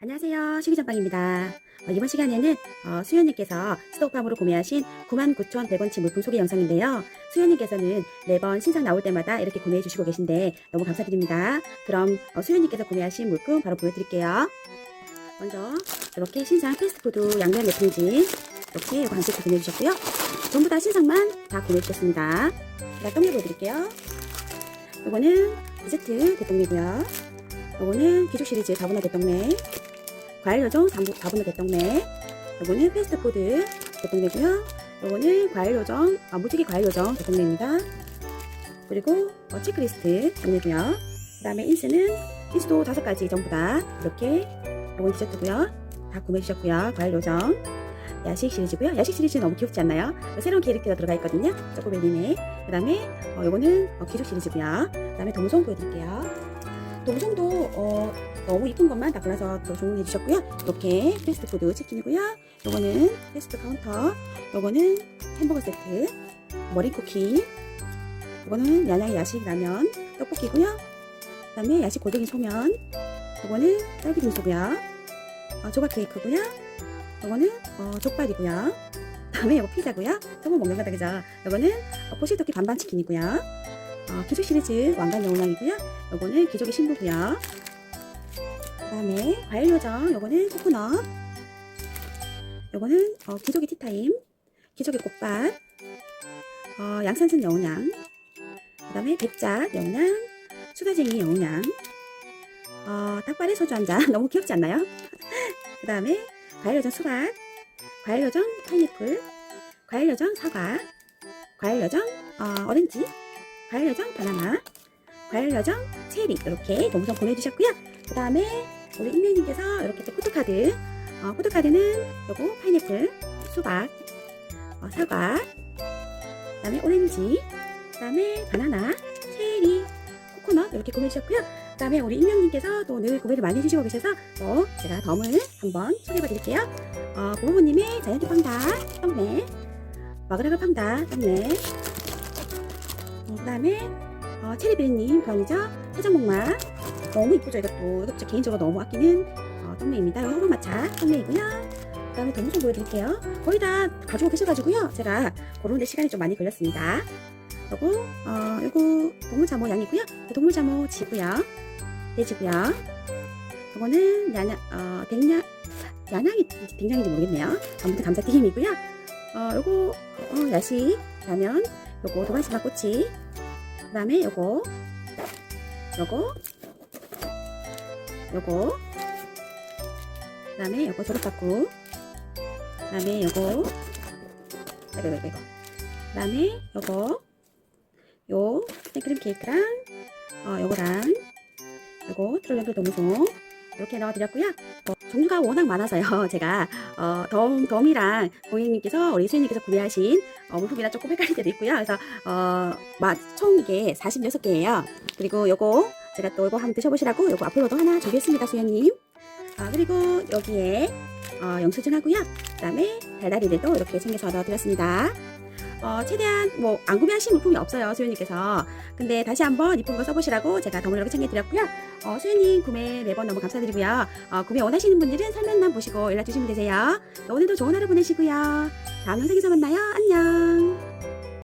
안녕하세요. 식이전빵입니다. 어, 이번 시간에는 어, 수연님께서 스토감으로 구매하신 99,100원치 물품 소개 영상인데요. 수연님께서는 매번 신상 나올 때마다 이렇게 구매해 주시고 계신데 너무 감사드립니다. 그럼 어, 수연님께서 구매하신 물품 바로 보여드릴게요. 먼저 이렇게 신상 패스트푸드 양면 랩핑진 이렇게 이거 한 세트 구매해 주셨고요. 전부 다 신상만 다 구매해 주셨습니다. 제가 떡메 보여드릴게요. 이거는 디저트 대똥매고요. 이거는 기죽 시리즈 4분화 대똥매 과일 요정 4분화 대똥매 요거는 패스트푸드 대똥매고요. 요거는 과일 요정 아, 무지개 과일 요정 대똥매입니다. 그리고 어, 체크리스트 대똥매고요. 그 다음에 인스는 인스도 다섯 가지 전부 다 이렇게 요건 디저트고요. 다 구매해 주셨고요. 과일 요정. 야식 시리즈고요. 야식 시리즈 너무 귀엽지 않나요? 새로운 캐릭터가 들어가 있거든요. 초코벨리네. 그 다음에 어, 요거는 어, 기죽 시리즈고요. 그 다음에 동송 보여드릴게요 동송도 어, 너무 이쁜 것만 다 골라서 또 주문해 주셨고요. 이렇게 패스트푸드 치킨이고요. 요거는 패스트 카운터. 요거는 햄버거 세트. 머리 쿠키. 요거는 야나의 야식 라면 떡볶이고요. 그 다음에 야식 고등이 소면. 요거는 딸기 빙수고요. 어, 조각 케이크고요. 요거는 어, 족발이고요. 다음에 요거 피자고요. 저거 먹는 거다 그죠? 요거는 어, 포시토끼 반반 치킨이고요. 어, 기조 시리즈 왕관 영양이고요. 요거는 기족의 신부고요. 그 다음에 과일 요정 요거는 코코넛 요거는 어, 기족의 티타임 기족의 꽃밭 어, 양산순 여운양 그 다음에 백작 여운양 수다쟁이 여운양 어, 닭발의 소주 한잔 너무 귀엽지 않나요? 그 다음에 과일 요정 수박 과일 요정 파인애플 과일 요정 사과 과일 요정 어, 오렌지 과일 요정 바나나 과일 요정 체리 이렇게 동선 보내주셨고요. 그 다음에 우리 인명님께서 이렇게 또 포토카드 어, 포토카드는 요거 파인애플 수박 어, 사과 그 다음에 오렌지 그 다음에 바나나 체리 코코넛 이렇게 구매해주셨고요. 그 다음에 우리 인명님께서 또 늘 구매를 많이 해주시고 계셔서 또 제가 덤을 한번 소개해 드릴게요. 어, 고모님의 자연티 빵다 떡네 마그라가 떡네 어, 그 다음에 어, 체리베리님 변이죠? 세정목마. 너무 이쁘죠 이것도? 진짜 개인적으로 너무 아끼는 어, 떡메입니다. 이거 허브마차 떡메이고요. 그 다음에 동물 좀 보여드릴게요. 거의 다 가지고 계셔가지고요. 제가 고르는데 시간이 좀 많이 걸렸습니다. 그리고 어, 이거 동물자모 양이고요. 동물자모 지고요. 돼지고요. 이거는 야냥 어, 댕냥 야냥이 댕냥인지 모르겠네요. 아무튼 감자튀김이고요. 어, 요거 어, 야식 라면 요거 도마시마 꼬치 그 다음에 요거 요거 요거 그 다음에 요거 조립바꾸 그 다음에 요거 이거 이거 이거 그 다음에 요거 요 생크림 케이크랑 어 요거랑 요거 트롤렌돌 도무송 이렇게 넣어드렸고요. 어, 종류가 워낙 많아서요 제가 어, 덤, 덤이랑 고객님께서 우리 수현님께서 구매하신 어, 물품이랑 조금 헷갈릴 때도 있고요 그래서 어, 마, 총 이게 46개예요. 그리고 요거 제가 또 이거 한번 드셔보시라고 요거 앞으로도 하나 준비했습니다, 수연님. 아, 그리고 여기에 어, 영수증 하고요. 그 다음에 달달이들도 이렇게 챙겨서 넣어드렸습니다. 어, 최대한 뭐 안 구매하신 물품이 없어요, 수연님께서. 근데 다시 한번 이쁜 거 써보시라고 제가 이렇게 챙겨드렸고요. 어, 수연님 구매 매번 너무 감사드리고요. 어, 구매 원하시는 분들은 설명란 보시고 연락 주시면 되세요. 오늘도 좋은 하루 보내시고요. 다음 영상에서 만나요. 안녕.